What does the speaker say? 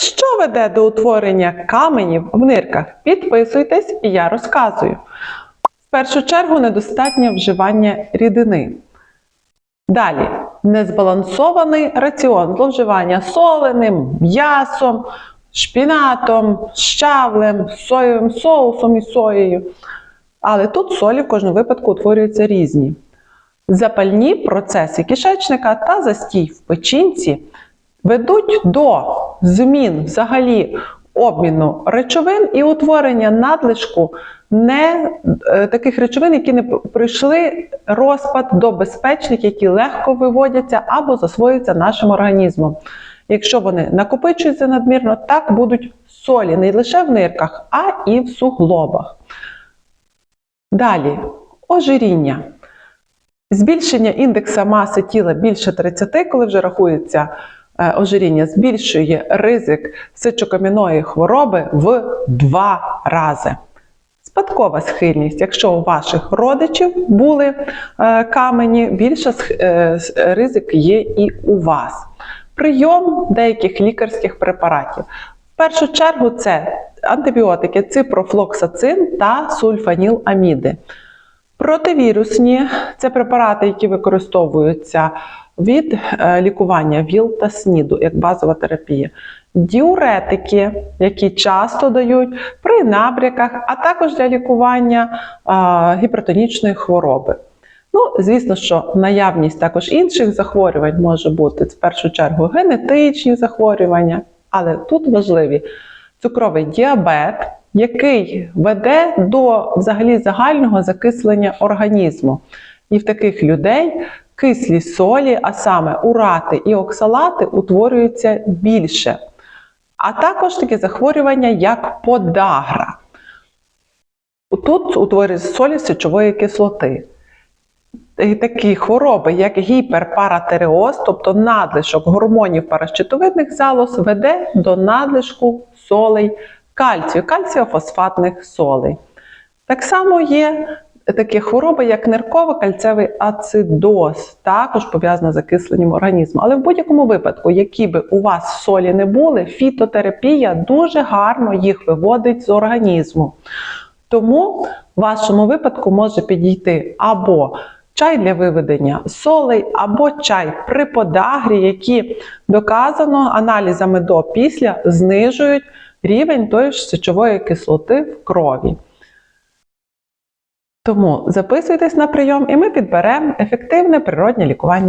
Що веде до утворення каменів в нирках? Підписуйтесь, і я розказую. В першу чергу недостатнє вживання рідини. Далі незбалансований раціон, зловживання соленим, м'ясом, шпінатом, щавлем, соєвим соусом і соєю. Але тут солі в кожному випадку утворюються різні. Запальні процеси кишечника та застій в печінці ведуть до змін взагалі обміну речовин і утворення надлишку не е, таких речовин, які не пройшли розпад до безпечних, які легко виводяться або засвоюються нашим організмом. Якщо вони накопичуються надмірно, так будуть солі не лише в нирках, а і в суглобах. Далі ожиріння. Збільшення індекса маси тіла більше 30, коли вже рахується ожиріння, збільшує ризик сечокам'яної хвороби в 2 рази. Спадкова схильність, якщо у ваших родичів були е, камені, більше е, ризик є і у вас. Прийом деяких лікарських препаратів. В першу чергу це антибіотики, ципрофлоксацин та сульфаніламіди. Противірусні це препарати, які використовуються від е, лікування ВІЛ та СНІДу як базова терапія. Діуретики, які часто дають при набряках, а також для лікування а, гіпертонічної хвороби. Ну, звісно, що наявність також інших захворювань може бути в першу чергу генетичні захворювання, але тут важливі цукровий діабет, який веде до взагалі загального закислення організму. І в таких людей кислі солі, а саме урати і оксалати, утворюються більше. А також таке захворювання, як подагра. Тут утворюються солі сечової кислоти. І такі хвороби, як гіперпаратереоз, тобто надлишок гормонів паращитовидних залоз, веде до надлишку солей кальцію, кальціофосфатних солей. Так само є такі хвороби, як нирково-кальцевий ацидоз, також пов'язана з закисленням організму. Але в будь-якому випадку, які би у вас солі не були, фітотерапія дуже гарно їх виводить з організму. Тому в вашому випадку може підійти або чай для виведення солей, або чай при подагрі, які доказано аналізами до після знижують рівень тої ж сечової кислоти в крові. Тому записуйтесь на прийом і ми підберемо ефективне природнє лікування.